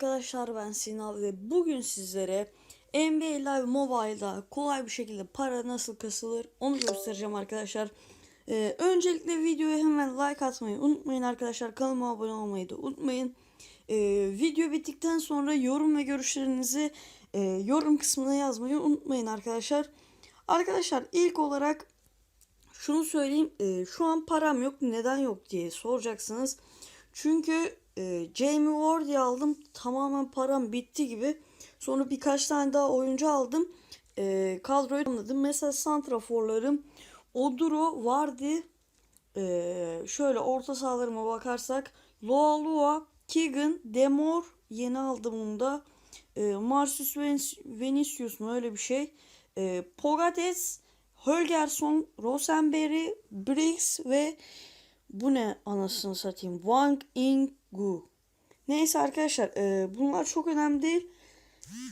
arkadaşlar ben Sinan ve bugün sizlere NBA Live Mobile'da kolay bir şekilde para nasıl kasılır onu göstereceğim arkadaşlar. Ee, öncelikle videoya hemen like atmayı unutmayın arkadaşlar. Kanalıma abone olmayı da unutmayın. Ee, video bittikten sonra yorum ve görüşlerinizi e, yorum kısmına yazmayı unutmayın arkadaşlar. Arkadaşlar ilk olarak şunu söyleyeyim. e, şu an param yok. Neden yok diye soracaksınız. Çünkü e, Jamie Wardy'yi aldım. Tamamen param bitti gibi. Sonra birkaç tane daha oyuncu aldım. E, kadroyu tamamladım. Mesela santraforlarım Oduro, Wardy, e, şöyle orta sahalarıma bakarsak Loa Lua, Keegan, Demor yeni aldım onu da. E, Marcus Ven- Vinicius mu öyle bir şey. E, Pogates, Holgersson, Rosenberry, Briggs ve bu ne anasını satayım. Wang Ingu. Neyse arkadaşlar e, bunlar çok önemli değil.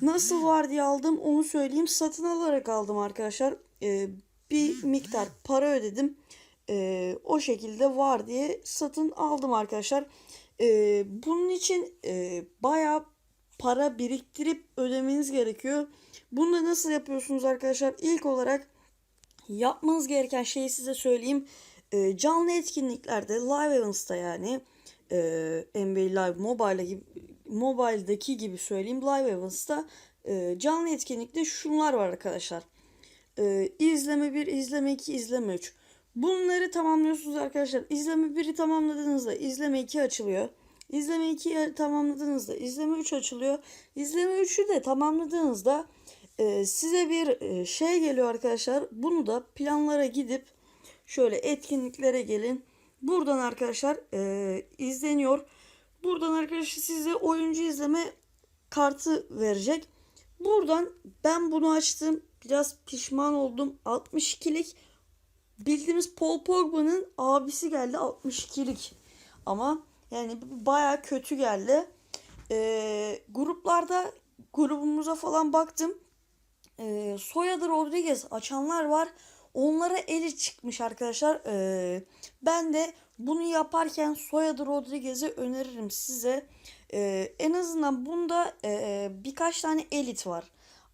Nasıl var diye aldım onu söyleyeyim. Satın alarak aldım arkadaşlar. E, bir miktar para ödedim. E, o şekilde var diye satın aldım arkadaşlar. E, bunun için e, bayağı para biriktirip ödemeniz gerekiyor. Bunu da nasıl yapıyorsunuz arkadaşlar? İlk olarak yapmanız gereken şeyi size söyleyeyim. E, canlı etkinliklerde live events'ta yani e, NBA Live Mobile gibi mobile'daki gibi söyleyeyim live events'ta e, canlı etkinlikte şunlar var arkadaşlar. E, izleme 1, izleme 2, izleme 3. Bunları tamamlıyorsunuz arkadaşlar. İzleme 1'i tamamladığınızda izleme 2 açılıyor. İzleme 2'yi tamamladığınızda izleme 3 açılıyor. İzleme 3'ü de tamamladığınızda e, size bir e, şey geliyor arkadaşlar. Bunu da planlara gidip şöyle etkinliklere gelin. Buradan arkadaşlar e, izleniyor. Buradan arkadaşlar size oyuncu izleme kartı verecek. Buradan ben bunu açtım. Biraz pişman oldum. 62'lik bildiğimiz Paul Pogba'nın abisi geldi 62'lik. Ama yani baya kötü geldi. E, gruplarda grubumuza falan baktım. E, soyadı Rodriguez açanlar var. Onlara eli çıkmış arkadaşlar. E, ben de bunu yaparken soyadı Rodriguez'i öneririm size. E, en azından bunda e, birkaç tane elit var.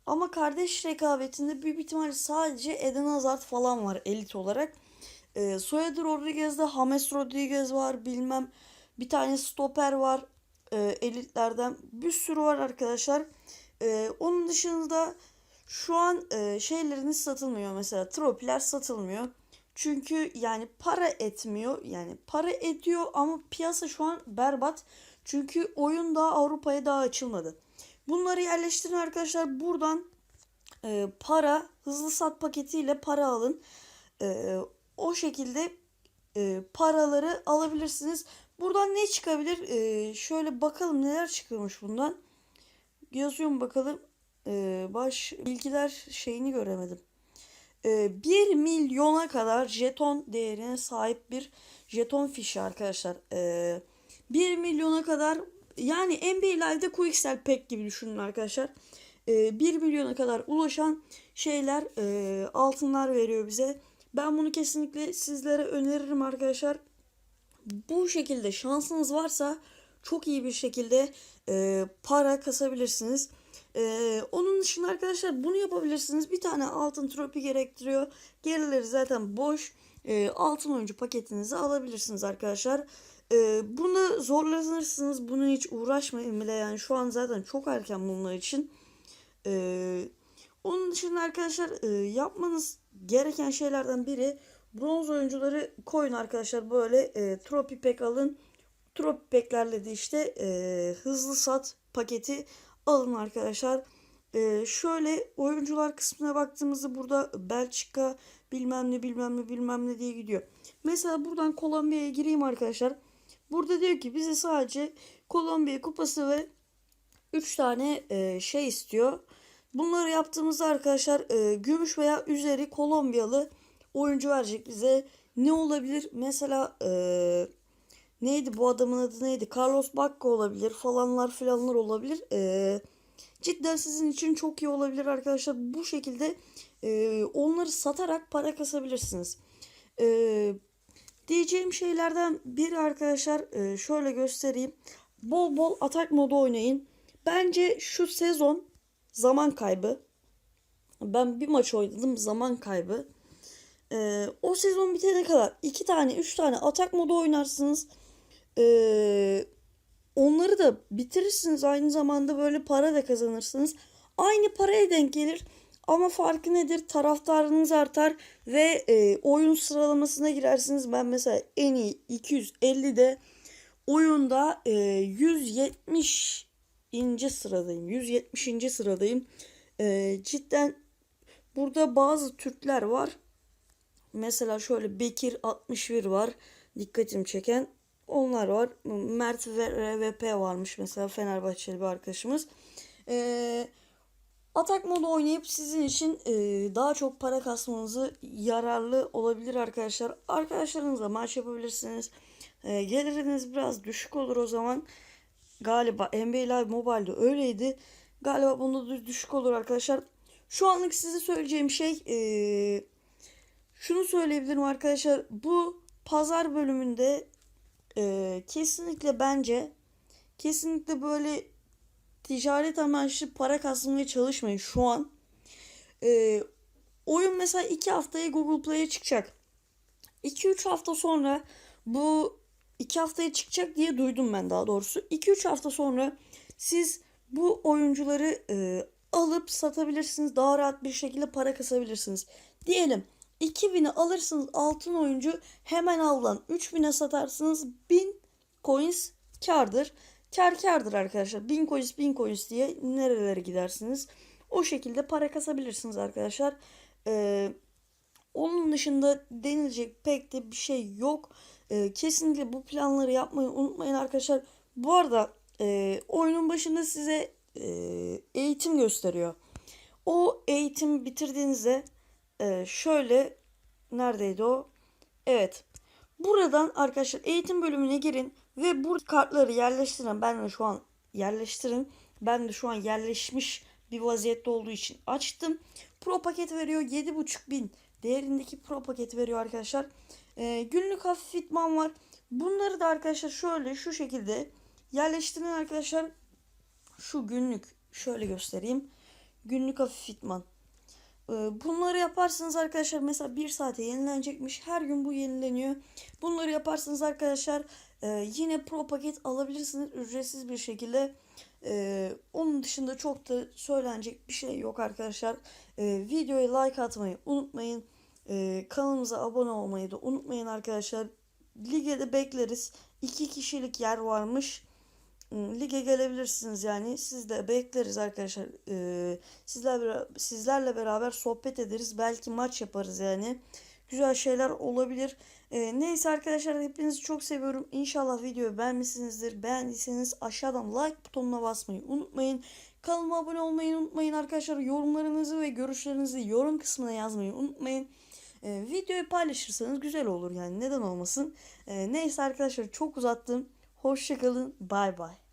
Ama kardeş rekabetinde büyük ihtimalle sadece Eden Hazard falan var elit olarak. E, soyadı Rodriguez'de James Rodriguez var bilmem bir tane stoper var e, elitlerden bir sürü var arkadaşlar. E, onun dışında şu an e, şeyleriniz satılmıyor mesela tropiler satılmıyor. Çünkü yani para etmiyor yani para ediyor ama piyasa şu an berbat. Çünkü oyun daha Avrupa'ya daha açılmadı. Bunları yerleştirin arkadaşlar buradan e, para hızlı sat paketiyle para alın. E, o şekilde e, paraları alabilirsiniz. Buradan ne çıkabilir? E, şöyle bakalım neler çıkıyormuş bundan. Yazıyorum bakalım. E, baş bilgiler şeyini göremedim. E, 1 milyona kadar jeton değerine sahip bir jeton fişi arkadaşlar. E, 1 milyona kadar yani NBA Live'de Quicksell Pack gibi düşünün arkadaşlar. E, 1 milyona kadar ulaşan şeyler e, altınlar veriyor bize. Ben bunu kesinlikle sizlere öneririm arkadaşlar. Bu şekilde şansınız varsa çok iyi bir şekilde e, para kasabilirsiniz. E, onun dışında arkadaşlar bunu yapabilirsiniz. Bir tane altın tropi gerektiriyor. Gerileri zaten boş. E, altın oyuncu paketinizi alabilirsiniz arkadaşlar. E, bunu zorlanırsınız. Bunu hiç uğraşmayın bile. Yani şu an zaten çok erken bunlar için. E, onun dışında arkadaşlar e, yapmanız gereken şeylerden biri bronz oyuncuları koyun arkadaşlar. Böyle e, tropi pack alın. Tropi packlerle de işte e, hızlı sat paketi alın arkadaşlar. E, şöyle oyuncular kısmına baktığımızda burada Belçika bilmem ne bilmem ne bilmem ne diye gidiyor. Mesela buradan Kolombiya'ya gireyim arkadaşlar. Burada diyor ki bize sadece Kolombiya kupası ve 3 tane e, şey istiyor. Bunları yaptığımızda arkadaşlar e, gümüş veya üzeri Kolombiyalı oyuncu verecek bize. Ne olabilir? Mesela e, neydi bu adamın adı neydi? Carlos Bacca olabilir falanlar filanlar olabilir. E, cidden sizin için çok iyi olabilir arkadaşlar. Bu şekilde e, onları satarak para kasabilirsiniz. E, diyeceğim şeylerden biri arkadaşlar e, şöyle göstereyim. Bol bol atak modu oynayın. bence şu sezon zaman kaybı. Ben bir maç oynadım zaman kaybı. Ee, o sezon bitene kadar iki tane üç tane atak modu oynarsınız. Ee, onları da bitirirsiniz. Aynı zamanda böyle para da kazanırsınız. Aynı paraya denk gelir. Ama farkı nedir? Taraftarınız artar ve e, oyun sıralamasına girersiniz. Ben mesela en iyi 250'de oyunda e, 170 ince sıradayım. 170. sıradayım. E, cidden burada bazı Türkler var. Mesela şöyle Bekir 61 var. Dikkatimi çeken onlar var. Mert ve RVP varmış mesela Fenerbahçeli bir arkadaşımız. Eee Atak modu oynayıp sizin için e, daha çok para kasmanızı yararlı olabilir arkadaşlar. Arkadaşlarınızla maç yapabilirsiniz. E, geliriniz biraz düşük olur o zaman. Galiba NBA Live Mobile'de öyleydi. Galiba bunda da düşük olur arkadaşlar. Şu anlık size söyleyeceğim şey e, şunu söyleyebilirim arkadaşlar. Bu pazar bölümünde e, kesinlikle bence kesinlikle böyle ticaret amaçlı para kazanmaya çalışmayın şu an. Ee, oyun mesela 2 haftaya Google Play'e çıkacak. 2-3 hafta sonra bu 2 haftaya çıkacak diye duydum ben daha doğrusu. 2-3 hafta sonra siz bu oyuncuları e, alıp satabilirsiniz. Daha rahat bir şekilde para kasabilirsiniz. Diyelim 2000'e alırsınız altın oyuncu hemen avlan 3000'e satarsınız 1000 coins kardır. Kar kardır arkadaşlar. 1000 coins 1000 coins diye nerelere gidersiniz. O şekilde para kasabilirsiniz arkadaşlar. Ee, onun dışında denilecek pek de bir şey yok. Ee, kesinlikle bu planları yapmayı unutmayın arkadaşlar. Bu arada e, oyunun başında size e, eğitim gösteriyor. O eğitimi bitirdiğinizde e, şöyle neredeydi o? Evet. Buradan arkadaşlar eğitim bölümüne girin ve bu kartları yerleştirin. Ben de şu an yerleştirin. Ben de şu an yerleşmiş bir vaziyette olduğu için açtım. Pro paket veriyor 7.5 bin değerindeki pro paket veriyor arkadaşlar. Ee, günlük hafif itman var. Bunları da arkadaşlar şöyle şu şekilde yerleştirin arkadaşlar. Şu günlük şöyle göstereyim. Günlük hafif itman. Ee, bunları yaparsınız arkadaşlar mesela bir saate yenilenecekmiş. Her gün bu yenileniyor. Bunları yaparsınız arkadaşlar. Ee, yine pro paket alabilirsiniz ücretsiz bir şekilde. Ee, onun dışında çok da söylenecek bir şey yok arkadaşlar. Ee, videoya like atmayı unutmayın. Kanalımıza abone olmayı da unutmayın arkadaşlar. Lige de bekleriz. İki kişilik yer varmış. Lige gelebilirsiniz yani. Siz de bekleriz arkadaşlar. Ee, sizler sizlerle beraber sohbet ederiz. Belki maç yaparız yani. Güzel şeyler olabilir. Ee, neyse arkadaşlar hepinizi çok seviyorum. İnşallah videoyu beğenmişsinizdir. Beğendiyseniz aşağıdan like butonuna basmayı unutmayın. Kanalıma abone olmayı unutmayın arkadaşlar. Yorumlarınızı ve görüşlerinizi yorum kısmına yazmayı unutmayın. Ee, videoyu paylaşırsanız güzel olur yani neden olmasın. Ee, neyse arkadaşlar çok uzattım. Hoşçakalın. Bay bay.